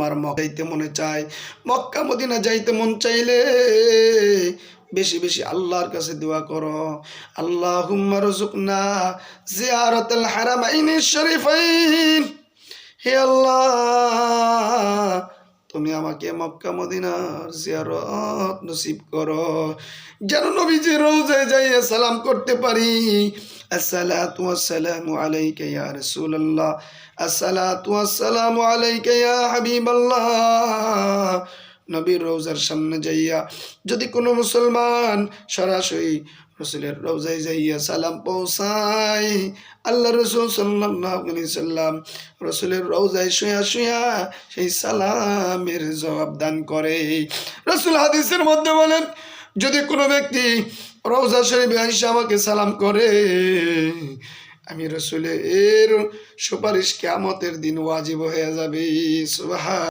তোমার মক্কা যাইতে মনে চায়। মক্কা মদিনা যাইতে মন চাইলে বেশি বেশি আল্লাহর কাছে দোয়া করো। আল্লাহ হুম্মার রুজুকনা জিয়ারতুল হারামাইনি শরীফাইন। হে আল্লাহ, তুমি আমাকে মক্কা মদিনার জিয়ারত নসিব করো। যেন নবীজি রোজায় যাইয়ে সালাম করতে পারি। নবীর রোজার সামনে যাইয়া যদি কোনো মুসলমান সরাসরি রসুলের রোজায় যাইয়া সালাম পৌঁছায় আল্লাহ রসুল সাল্লাম রসুলের রোজায় শুয়া শুয়া সেই সালামের জবাব দান করে। রসুল হাদিসের মধ্যে বলেন, যদি কোনো ব্যক্তি রোজা শরীফে আইসা আমাকে সালাম করে, আমি রসুলের সুপারিশ কেমতের দিন ওয়াজিব হয়ে যাবে সুবাহ